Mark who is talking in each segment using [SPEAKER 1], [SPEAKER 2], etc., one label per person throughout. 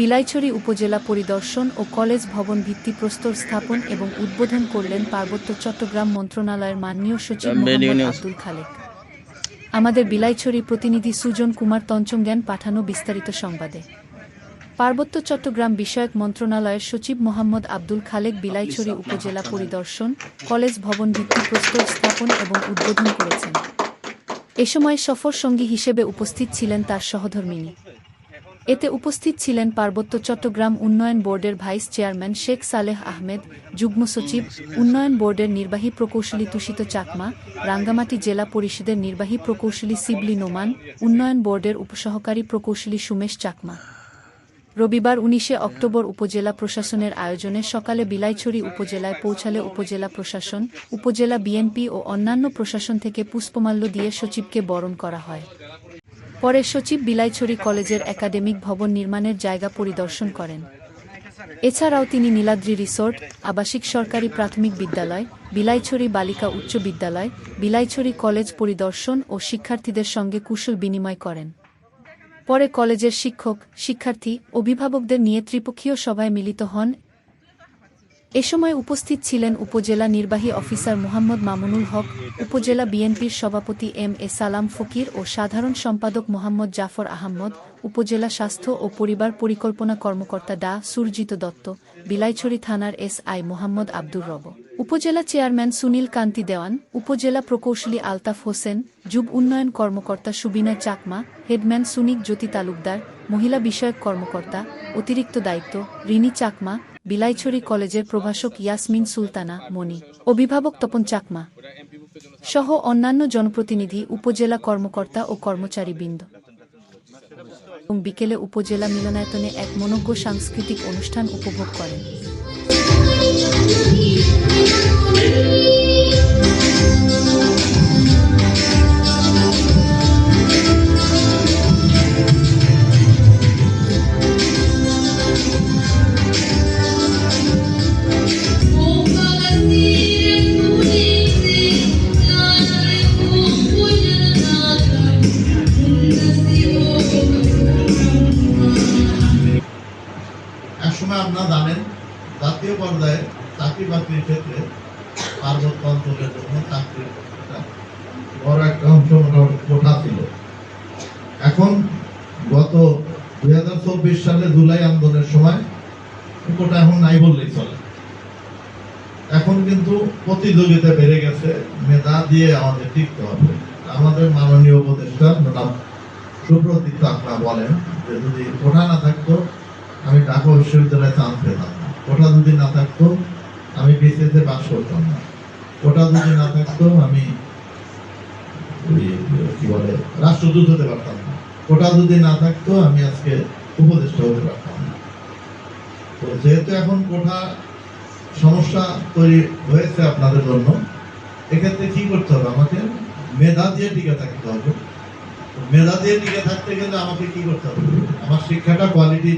[SPEAKER 1] বিলাইছড়ি উপজেলা পরিদর্শন ও কলেজ ভবন ভিত্তিপ্রস্তর স্থাপন এবং উদ্বোধন করলেন পার্বত্য চট্টগ্রাম মন্ত্রণালয়ের মাননীয় সচিব আব্দুল খালেক আমাদের বিলাইছড়ি প্রতিনিধি সুজন কুমার জ্ঞান পাঠানো বিস্তারিত সংবাদে পার্বত্য চট্টগ্রাম বিষয়ক মন্ত্রণালয়ের সচিব মোহাম্মদ আব্দুল খালেক বিলাইছড়ি উপজেলা পরিদর্শন কলেজ ভবন ভিত্তিপ্রস্তর স্থাপন এবং উদ্বোধন করেছেন এ সময় সফর সঙ্গী হিসেবে উপস্থিত ছিলেন তার সহধর্মিনী এতে উপস্থিত ছিলেন পার্বত্য চট্টগ্রাম উন্নয়ন বোর্ডের ভাইস চেয়ারম্যান শেখ সালেহ আহমেদ যুগ্ম সচিব উন্নয়ন বোর্ডের নির্বাহী প্রকৌশলী তুষিত চাকমা রাঙ্গামাটি জেলা পরিষদের নির্বাহী প্রকৌশলী সিবলি নোমান উন্নয়ন বোর্ডের উপসহকারী প্রকৌশলী সুমেশ চাকমা রবিবার উনিশে অক্টোবর উপজেলা প্রশাসনের আয়োজনে সকালে বিলাইছড়ি উপজেলায় পৌঁছালে উপজেলা প্রশাসন উপজেলা বিএনপি ও অন্যান্য প্রশাসন থেকে পুষ্পমাল্য দিয়ে সচিবকে বরণ করা হয় পরে সচিব বিলাইছড়ি কলেজের একাডেমিক ভবন নির্মাণের জায়গা পরিদর্শন করেন এছাড়াও তিনি নীলাদ্রি রিসোর্ট আবাসিক সরকারি প্রাথমিক বিদ্যালয় বিলাইছড়ি বালিকা উচ্চ বিদ্যালয় বিলাইছড়ি কলেজ পরিদর্শন ও শিক্ষার্থীদের সঙ্গে কুশল বিনিময় করেন পরে কলেজের শিক্ষক শিক্ষার্থী অভিভাবকদের নিয়ে ত্রিপক্ষীয় সভায় মিলিত হন এ সময় উপস্থিত ছিলেন উপজেলা নির্বাহী অফিসার মোহাম্মদ মামুনুল হক উপজেলা বিএনপির সভাপতি এম এ সালাম ফকির ও সাধারণ সম্পাদক মোহাম্মদ জাফর আহমদ উপজেলা স্বাস্থ্য ও পরিবার পরিকল্পনা কর্মকর্তা ডা সুরজিত দত্ত বিলাইছড়ি থানার এস আই মোহাম্মদ আব্দুর রব উপজেলা চেয়ারম্যান সুনীল কান্তি দেওয়ান উপজেলা প্রকৌশলী আলতাফ হোসেন যুব উন্নয়ন কর্মকর্তা সুবিনা চাকমা হেডম্যান সুনিক জ্যোতি তালুকদার মহিলা বিষয়ক কর্মকর্তা অতিরিক্ত দায়িত্ব রিনি চাকমা বিলাইছড়ি কলেজের প্রভাষক ইয়াসমিন সুলতানা মনি অভিভাবক তপন চাকমা সহ অন্যান্য জনপ্রতিনিধি উপজেলা কর্মকর্তা ও কর্মচারীবৃন্দ এবং বিকেলে উপজেলা মিলনায়তনে এক মনজ্ঞ সাংস্কৃতিক অনুষ্ঠান উপভোগ করেন
[SPEAKER 2] সময় আপনারা জানেন জাতীয় পর্যায়ে চাকরি বাকরির ক্ষেত্রে পার্বত্য অঞ্চলের জন্য চাকরির বড় একটা অংশ মোটামুটি ছিল এখন গত দুই সালে জুলাই আন্দোলনের সময় কোটা এখন নাই বললেই চলে এখন কিন্তু প্রতিযোগিতা বেড়ে গেছে মেধা দিয়ে আমাদের টিকতে হবে আমাদের মাননীয় উপদেষ্টা ম্যাডাম সুব্রতিক চাকরা বলেন যে যদি কোঠা না থাকতো আমি ঢাকা বিশ্ববিদ্যালয়ে চান্স পেতাম না ওটা যদি না থাকতো আমি বিসিএসে পাস করতাম না ওটা যদি না থাকতো আমি কি বলে রাষ্ট্রদূত হতে পারতাম না ওটা যদি না থাকতো আমি আজকে উপদেষ্টা হতে পারতাম না তো যেহেতু এখন কোঠা সমস্যা তৈরি হয়েছে আপনাদের জন্য এক্ষেত্রে কি করতে হবে আমাকে মেধা দিয়ে টিকে থাকতে হবে মেধা দিয়ে টিকে থাকতে গেলে আমাকে কি করতে হবে আমার শিক্ষাটা কোয়ালিটি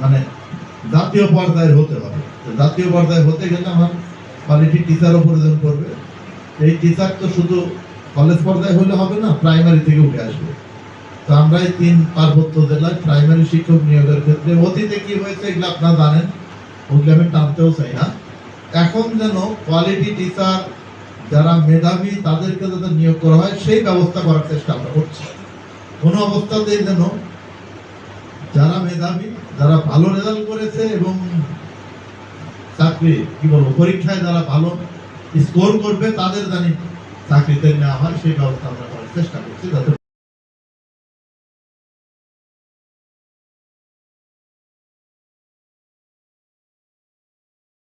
[SPEAKER 2] মানে জাতীয় পর্যায়ের হতে হবে জাতীয় পর্যায়ে হতে গেলে আমার কোয়ালিটি টিচারও প্রয়োজন পড়বে এই টিচার তো শুধু কলেজ পর্যায়ে হলে হবে না প্রাইমারি থেকে উঠে আসবে তো আমরা এই তিন পার্বত্য জেলায় প্রাইমারি শিক্ষক নিয়োগের ক্ষেত্রে অতীতে কি হয়েছে এগুলো আপনারা জানেন ওগুলো আমি টানতেও চাই না এখন যেন কোয়ালিটি টিচার যারা মেধাবী তাদেরকে যাতে নিয়োগ করা হয় সেই ব্যবস্থা করার চেষ্টা আমরা করছি কোনো অবস্থাতেই যেন যারা মেধাবী যারা ভালো রেজাল্ট করেছে এবং চাকরি কি বলবো পরীক্ষায় যারা ভালো স্কোর করবে তাদের জানি চাকরিতে নেওয়া হয় সেই ব্যবস্থা আমরা করার চেষ্টা করছি যাতে